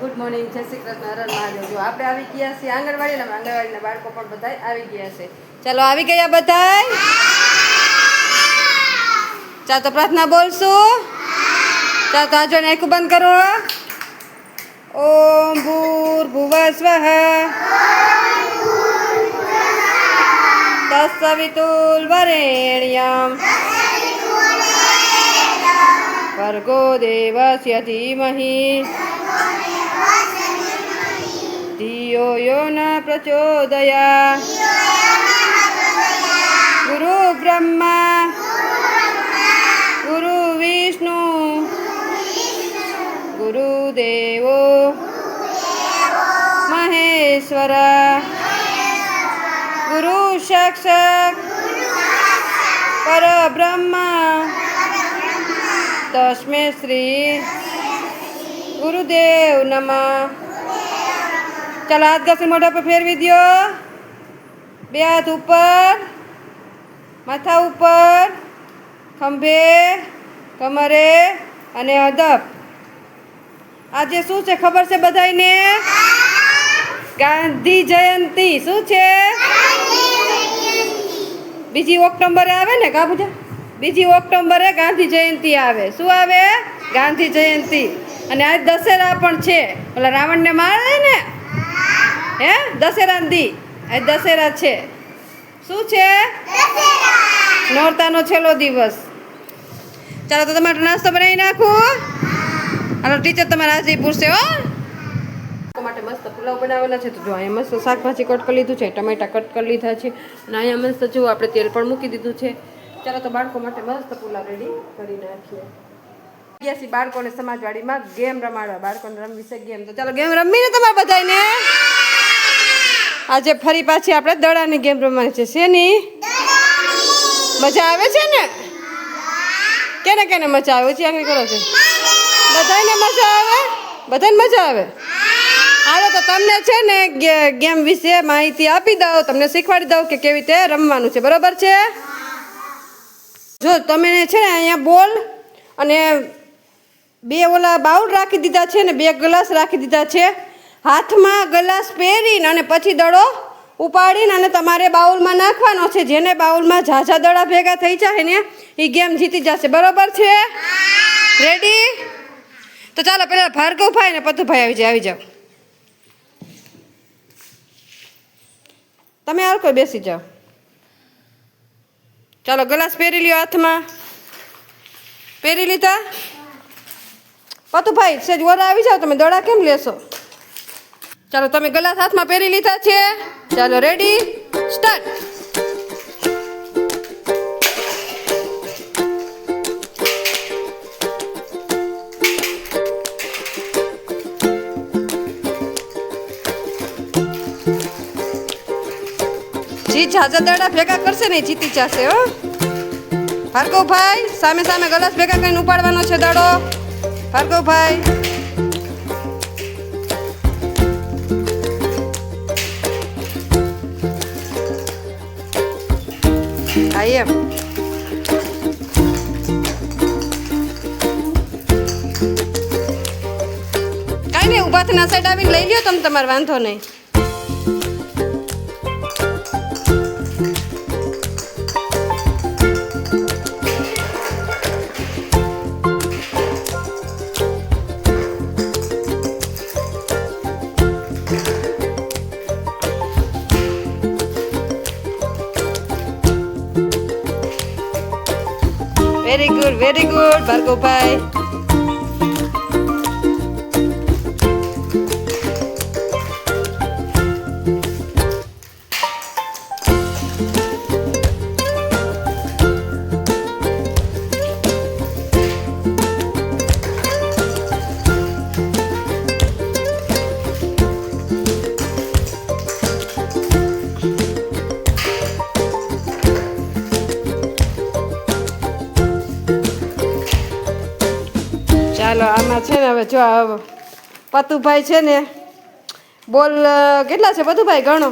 Good morning જય શ્રી કૃષ્ણ હરણ મહાદેવ. જો આપણે આવી ગયા છીએ આંગણવાડી અને આંગણવાડીના બાળકો પણ બધા આવી ગયા છે. ચાલો, આવી ગયા બધાય? ચાલ તો પ્રાર્થના બોલશું. ચાલ તો આજો ને આખું બંધ કરો. ઓમ ભૂર ભુવ સ્વઃ. તત્સવિતુલ વરેણ્યમ. ભર્ગો દેવસ્ય ધીમહિ ન પ્રચોદયા ગુરુ બ્રહ્મા ગુરુ વિષ્ણુ ગુરુદેવો મહેશ્વર ગુરુ સાક્ષાત પરબ્રહ્મ તસ્મે શ્રી ગુરુદેવ નમઃ ચાલો હાથ ઘસી મોઢા પર ફેરવી દ્યો. બે હાથ ઉપર, માથા ઉપર, ખંભે, કમરે અને અદબ આજે શું છે ખબર છે બધાને ગાંધી જયંતિ. શું છે? બીજી ઓક્ટોબરે આવે ને કા બધા બીજી ઓક્ટોબરે ગાંધી જયંતિ આવે. શું આવે? ગાંધી જયંતિ. અને આજ દશેરા પણ છે. ઓલા રાવણને મારે ને? હે? દશેરા દી. આજ દશેરા છે. શું છે? નોરતાનો છેલ્લો દિવસ. ચાલો તો તમારો નાસ્તો બનાવી નાખું. હાલો ટીચર તમારે આજે પૂછશે હો. માટે મસ્ત પુલાવ બનાવેલા છે. તો જો અહીંયા મસ્ત શાકભાજી કટ કરી લીધું છે ટમેટા કટ કરી લીધા છે અને અહીંયા મસ્ત જો આપણે તેલ પણ મૂકી દીધું છે. ચાલો તો બાળકો માટે મસ્ત પુલાવ રેડી કરી નાખીએ. ગયા બાળકોને સમાજવાડીમાં ગેમ રમાડવા. બાળકોને રમવી છે ગેમ. તો ચાલો ગેમ રમીને તમારે બધાને આજે ફરી પાછી આપણે દડાની ગેમ રમવાની છે. શેની? મજા આવે છે ને? કેને કેને મજા આવે? ઓછી આંગળી કરો છો. બધાને મજા આવે? બધાને મજા આવે? હાલો, તો તમને છે ને ગેમ વિશે માહિતી આપી દઉં. તમને શીખવાડી દઉં કે કેવી રીતે રમવાનું છે. બરાબર છે? જો, તમે છે ને અહીંયા બોલ અને બે ઓલા બાઉલ રાખી દીધા છે ને, બે ગ્લાસ રાખી દીધા છે. હાથમાં ગ્લાસ પહેરીને અને પછી દડો ઉપાડીને અને તમારે બાઉલમાં નાખવાનો છે. જેને બાઉલમાં ઝાઝા દડા ભેગા થઈ જાય ને એ ગેમ જીતી જશે. બરોબર છે? રેડી તો ચાલો પેલા ભાર્ગવભાઈ ને પતુભાઈ આવી જાય, આવી જાઓ. તમે આર કોઈ બેસી જાઓ. ચાલો ગ્લાસ પહેરી લ્યો હાથમાં. પહેરી લીધા? પતુભાઈ, સેજ ઓરા આવી જાઓ, તમે દડા કેમ લેશો? ચાલો, તમે ગ્લાસ હાથમાં પહેરી લીધા છે. ચાલો રેડી સ્ટાર્ટ જી ઝાઝા દાડા ભેગા કરશે ને, જીતી જશે, હો. ભાર્ગવભાઈ, સામે સામે ગલાસ ભેગા કરીને ઉપાડવાનો છે દડો. ભાર્ગવભાઈ એમ કાંઈ નહીં ઊભા થઈને આ સાઈડ આવીને લઈ લ્યો તમે તમારે વાંધો નહીં. વેરી ગુડ વેરી ગુડ ભાર્ગવભાઈ ચાલો હવે જો પતુભાઈ છે ને બોલ કેટલા છે પતુભાઈ ગણો?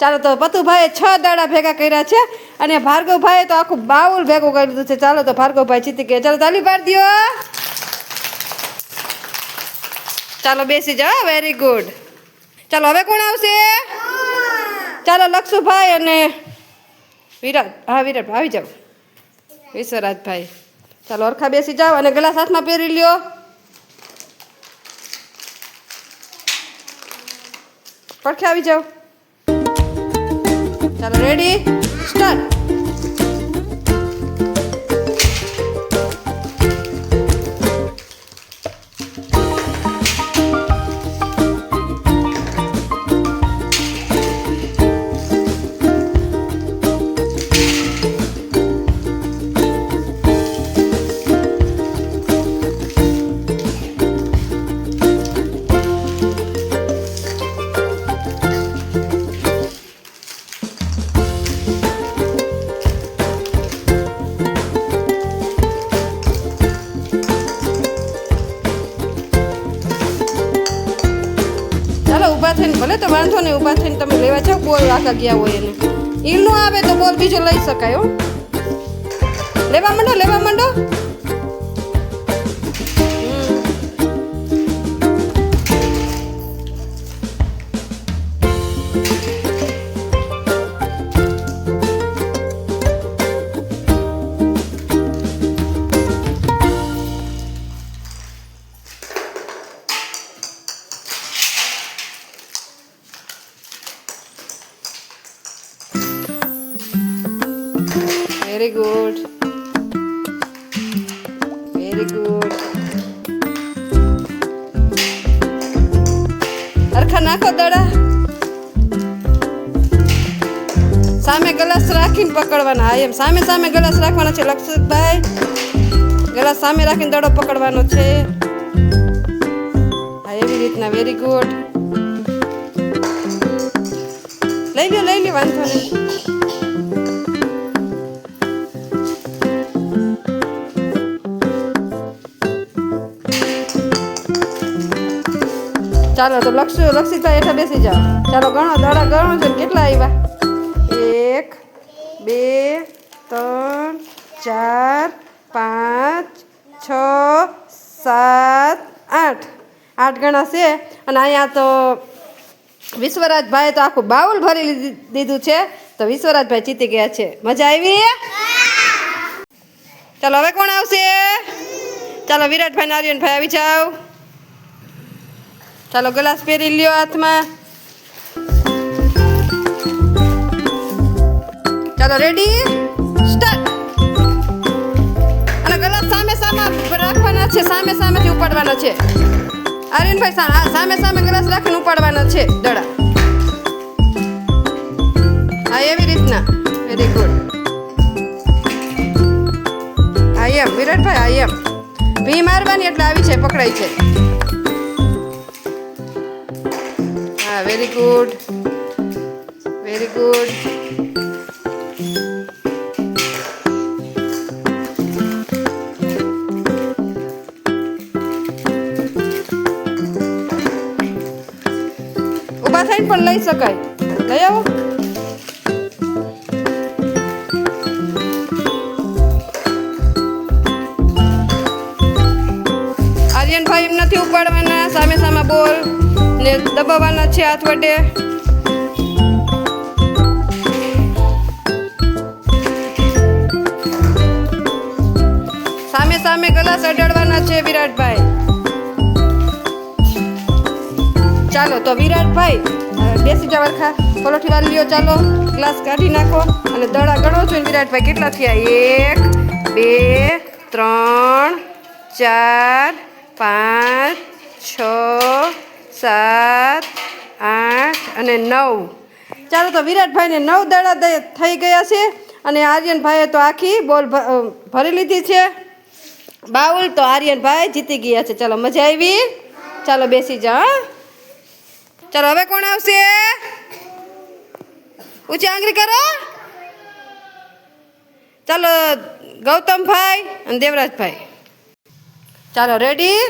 ચાલો તો પતુભાઈએ છ દાડા ભેગા કર્યા છે અને ભાર્ગવભાઈએ તો આખું બાઉલ ભેગું કરી દીધું છે. ચાલો તો ભાર્ગવભાઈ જીતી ગયા. ચાલો તાલી પાડી દો ચાલો બેસી જાઓ વેરી ગુડ ચાલો હવે કોણ આવશે? ચાલો લક્ષુભાઈ અને વિરાટ. હા વિરાટ આવી જાઓ. વિશ્વરાજભાઈ ચાલો ઓરખા બેસી જાઓ અને ગ્લાસ હાથમાં પહેરી લ્યો. પડખે આવી જાઓ. ચાલો રેડી સ્ટાર્ટ ઊભા થઈને, ભલે તો વાંધો નહીં, ઊભા થઈને તમે લેવા જાઓ, બોલ રાખા ગયા હોય એને. ઈલ નો આવે તો બોલ, બીજો લઈ શકાય હો. લેવા માંડો લેવા માંડો. નાખો દડા. સામે ગ્લાસ રાખીને પકડવાના. હા, એમ સામે સામે ગ્લાસ રાખવાના છે, લક્ષિતભાઈ. ગ્લાસ સામે રાખીને દડો પકડવાનો છે. હા, એવી રીતના વેરી ગુડ લઈ લ્યો લઈ લ્યો, વાંધો નહીં. ચાલો, તો લક્ષ, લક્ષિતા હેઠા બેસી જાઓ. ચાલો ગણો દાડા ગણો છે, કેટલા આવ્યા એક, બે, ત્રણ, ચાર, પાંચ, છ, સાત, આઠ. આઠ ગણા છે, અને અહીંયા તો વિશ્વરાજભાઈ તો આખું બાઉલ ભરી દીધું છે. તો વિશ્વરાજભાઈ જીતી ગયા છે. મજા આવી? ચાલો, હવે કોણ આવશે? ચાલો, વિરાટભાઈ નારિયનભાઈ આવી જાઓ. ચાલો ગ્લાસ પહેરી લ્યો હાથમાં. ચાલો રેડી સ્ટાર્ટ અને ગ્લાસ સામે સામે રાખવાના છે, સામે સામેથી ઉપાડવાના છે. આર્યનભાઈ સામે સામે ગ્લાસ રાખીને ઉપાડવાના છે, દડા. હા, એવી રીતના. વેરી ગુડ હા, એમ. વિરાટભાઈ, હા, એમ. ભી મારવાની એટલે આવી છે પકડાય છે. વેરી ગુડ વેરી ગુડ ઊભા થઈને પણ લઈ શકાય. લઈ આવો. ને દબાવવાના છે હાથ વડે. સામે સામે ગ્લાસ અડાડવાના છે વિરાટભાઈ. ચાલો તો વિરાટભાઈ બેસી જાવ ખા પલોઠી વાર લ્યો, ચાલો. ગ્લાસ કાઢી નાખો અને દડા ગણો છો વિરાટભાઈ કેટલા થયા એક, બે, ત્રણ, ચાર, પાંચ, છ સાત, આઠ અને નવ. ચાલો તો વિરાટભાઈને નવ દડા થઈ ગયા છે અને આર્યનભાઈએ તો આખી બોલ ભરી લીધી છે. બાઉલ તો આર્યનભાઈ જીતી ગયા છે. ચાલો મજા આવી. ચાલો બેસી જા? ચાલો હવે કોણ આવશે? ઊંચી આંગળી કરો. ચાલો ગૌતમભાઈ અને દેવરાજભાઈ. ચાલો રેડી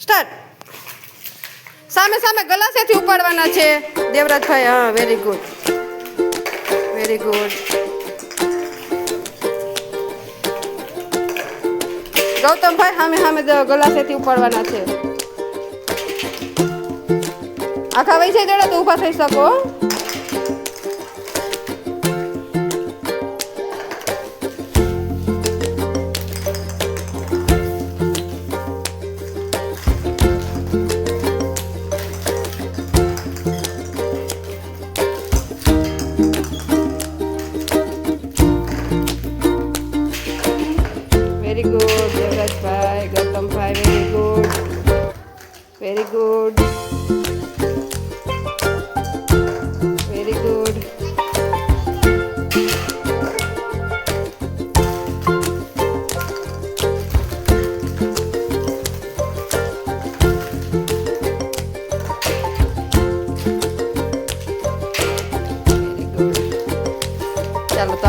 સ્ટાર્ટ સામે સામે ગલાસેથી ઉપાડવાના છે. દેવરાજભાઈ હા વેરી ગુડ વેરી ગુડ ગૌતમભાઈ સામે સામે ગલાસેથી ઉપાડવાના છે. આખા વૈસે દડો તો ઊભા થઈ શકો.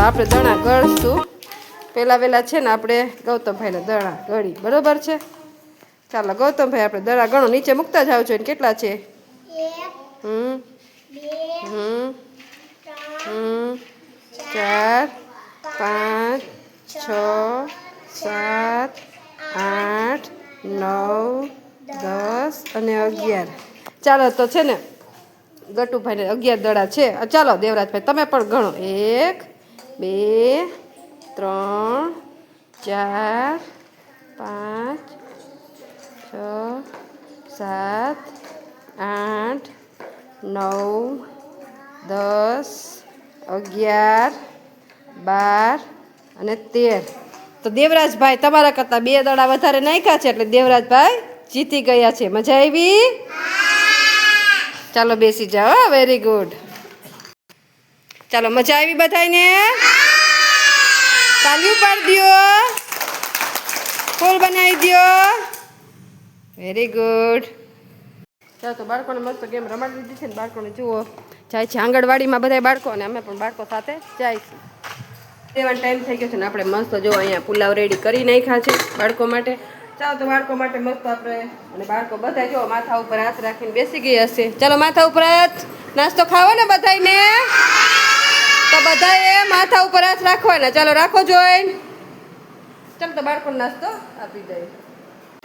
આપણે દણા ગળશું. પહેલાં વહેલા છે ને આપણે ગૌતમભાઈને દણા ગળી. બરોબર છે? ચાલો ગૌતમભાઈ આપણે દડા ગણો. નીચે મૂકતા જાવ છો કેટલા છે? હમ. હમ. હમ ચાર પાંચ છ સાત આઠ નવ દસ અને અગિયાર. ચાલો તો છે ને ગટુભાઈને અગિયાર દડા છે. ચાલો દેવરાજભાઈ તમે પણ ગણો. એક બે ત્રણ ચાર પાંચ છ સાત આઠ નવ દસ અગિયાર બાર અને તેર. તો દેવરાજભાઈ તમારા કરતાં બે દડા વધારે નાખ્યા છે એટલે દેવરાજભાઈ જીતી ગયા છે. મજા આવી? ચાલો બેસી જાઓ વેરી ગુડ ચાલો, મજા આવી બધાને તાલી પાડી દો ફૂલ બનાવી દો વેરી ગુડ ચાલો, તો બાળકોને મસ્ત ગેમ રમાડી દીધી છે ને બાળકોને જુઓ. જાય છે આંગણવાડીમાં બધા બાળકો અને અમે પણ બાળકો સાથે જાય છે. દેવાનો ટાઈમ થઈ ગયો છે ને આપણે મસ્ત જો અહીંયા પુલાવ રેડી કરી નાખ્યા છે બાળકો માટે. ચાલો, તો બાળકો માટે મસ્ત આપણે અને બાળકો બધા જો માથા ઉપર હાથ રાખીને બેસી ગઈ હશે ચાલો, માથા ઉપર નાસ્તો ખાવો ને બધાને તો બધાએ માથા ઉપર હાથ રાખવાના. ચાલો, રાખો જોઈન. ચાલો તો બાળકો નાસ્તો આપી દઈએ.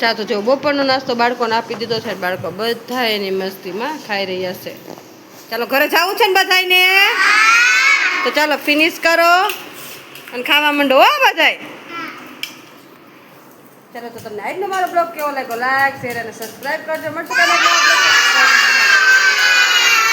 ચા તો જો બપોરનો નાસ્તો બાળકોને આપી દીધો છે. બાળકો બધા એની મસ્તીમાં ખાઈ રહ્યા છે. ચાલો, ઘરે જવું છે ને બધાને તો ચાલો ફિનિશ કરો અને ખાવા માંડો હો બધાય. ચાલો, તો તમને આજનો મારો બ્લોગ કેવો લાગ્યો? લાઈક શેર અને સબસ્ક્રાઈબ કરજો. મળશે